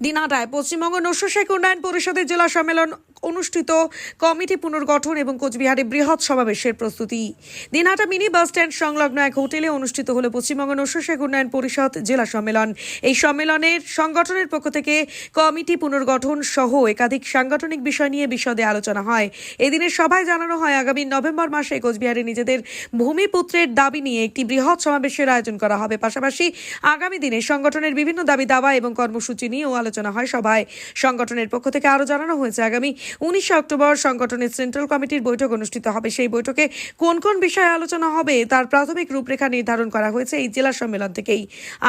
দিনাটায় পশ্চিমবঙ্গ নস্যশেখ উন্নয়ন পরিষদের জেলা সম্মেলন অনুষ্ঠিত, কমিটি পুনর্গঠন এবং কোচবিহারে বৃহৎ সমাবেশের প্রস্তুতি। দিনহাটা মিনি বাস স্ট্যান্ড সংলগ্ন এক হোটেলে অনুষ্ঠিত হলো পশ্চিমবঙ্গ নস্যশেখ উন্নয়ন পরিষদ জেলা সম্মেলন। এই সম্মেলনের সংগঠনের পক্ষ থেকে কমিটি পুনর্গঠন সহ একাধিক সাংগঠনিক বিষয় নিয়ে বিশদে আলোচনা হয়। এদিনের সভায় জানানো হয়, আগামী নভেম্বর মাসে কোচবিহারে নিজেদের ভূমিপুত্রের দাবি নিয়ে একটি বৃহৎ সমাবেশের আয়োজন করা হবে। পাশাপাশি আগামী দিনে সংগঠনের বিভিন্ন দাবি দাওয়া এবং কর্মসূচি নিয়েও আলোচনা হয় সভায়। সংগঠনের পক্ষ থেকে আরও জানানো হয়েছে, আগামী উনিশে অক্টোবর সংগঠনের সেন্ট্রাল কমিটির বৈঠক অনুষ্ঠিত হবে। সেই বৈঠকে কোন কোন বিষয়ে আলোচনা হবে তার প্রাথমিক রূপরেখা নির্ধারণ করা হয়েছে এই জেলা সম্মেলন থেকেই।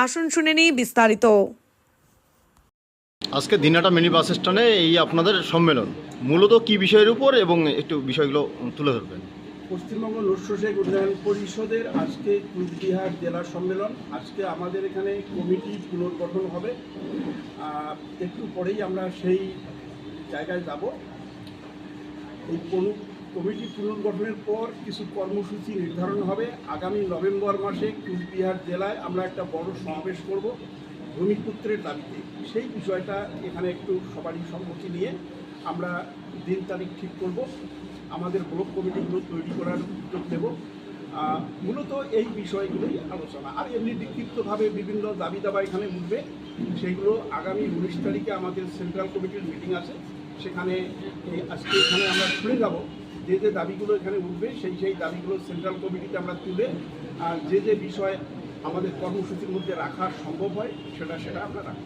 আসুন শুনে নিই বিস্তারিত। আজকে দিনাটা মিনি বাস স্ট্যান্ডে এই আপনাদের সম্মেলন। মূলত কি বিষয়ের উপর এবং একটু বিষয়গুলো তুলে ধরবেন? পশ্চিমবঙ্গ নস্যশেখ উন্নয়ন পরিষদের আজকে কুচবিহার জেলা সম্মেলন। আজকে আমাদের এখানে কমিটি পুনর্গঠন হবে। একটু পরেই আমরা সেই জায়গায় যাব। এই কমিটি পুনর্গঠনের পর কিছু কর্মসূচি নির্ধারণ হবে। আগামী নভেম্বর মাসে কুচবিহার জেলায় আমরা একটা বড় সমাবেশ করব ভূমিপুত্রের দাবিতে। সেই বিষয়টা এখানে একটু সবারই সম্মতি নিয়ে আমরা দিন তারিখ ঠিক করব। আমাদের ব্লক কমিটিগুলো তৈরি করার উদ্যোগ নেব। মূলত এই বিষয়গুলোই আলোচনা। আর এমনি বিক্ষিপ্তভাবে বিভিন্ন দাবি দাবা এখানে উঠবে। সেগুলো আগামী উনিশ তারিখে আমাদের সেন্ট্রাল কমিটির মিটিং আছে। সেখানে আজকে এখানে আমরা শুনে যাব যে যে দাবিগুলো এখানে উঠবে, সেই সেই দাবিগুলো সেন্ট্রাল কমিটিতে আমরা তুলে, আর যে যে বিষয় আমাদের কর্মসূচির মধ্যে রাখা সম্ভব হয়, সেটা সেটা আমরা রাখব।